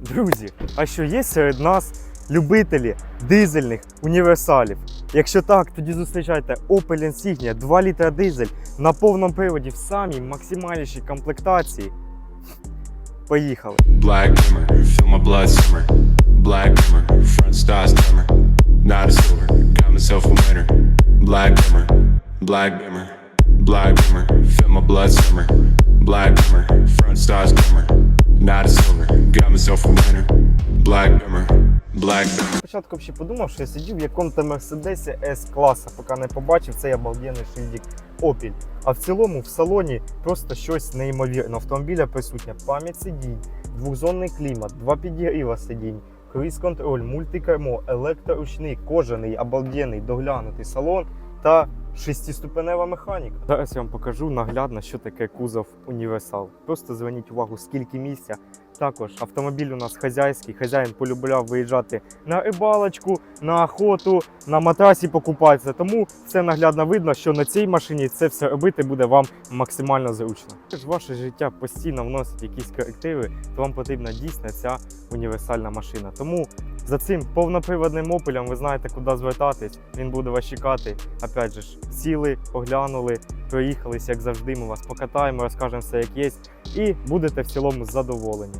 Друзі, а що є серед нас любителі дизельних універсалів? Якщо так, тоді зустрічайте Opel Insignia 2 літра дизель на повному приводі в самій максимальнішій комплектації. Поїхали! Black glimmer, feel my blood simmer. Black glimmer, front stars glimmer. Not a silver, got myself a winner. Black glimmer, black glimmer, black glimmer, feel my blood simmer. Black glimmer, front stars glimmer. Not a silver, Спочатку взагалі подумав, що я сидів в якому-то Мерседесі S класа, поки не побачив цей обалденний шильдик Opel. А в цілому в салоні просто щось неймовірне. Автомобіля присутня пам'ять сидінь, двохзонний клімат, два підігріва сидінь, круїз-контроль, мультикермо, електроручник, кожаний, обалденний, доглянутий салон та шестиступенева механіка. Зараз я вам покажу наглядно, що таке кузов універсал. Просто зверніть увагу, скільки місця. Також автомобіль у нас хазяйський. Хазяїн полюбляв виїжджати на рибалочку, на охоту, на матрасі покупатися. Тому все наглядно видно, що на цій машині це все робити буде вам максимально зручно. Якщо ваше життя постійно вносить якісь корективи, то вам потрібна дійсно ця універсальна машина. Тому за цим повноприводним опелем ви знаєте, куди звертатись. Він буде вас чекати. Опять же сіли, оглянули, проїхались, як завжди. Ми вас покатаємо, розкажемо все як є, і будете в цілому задоволені.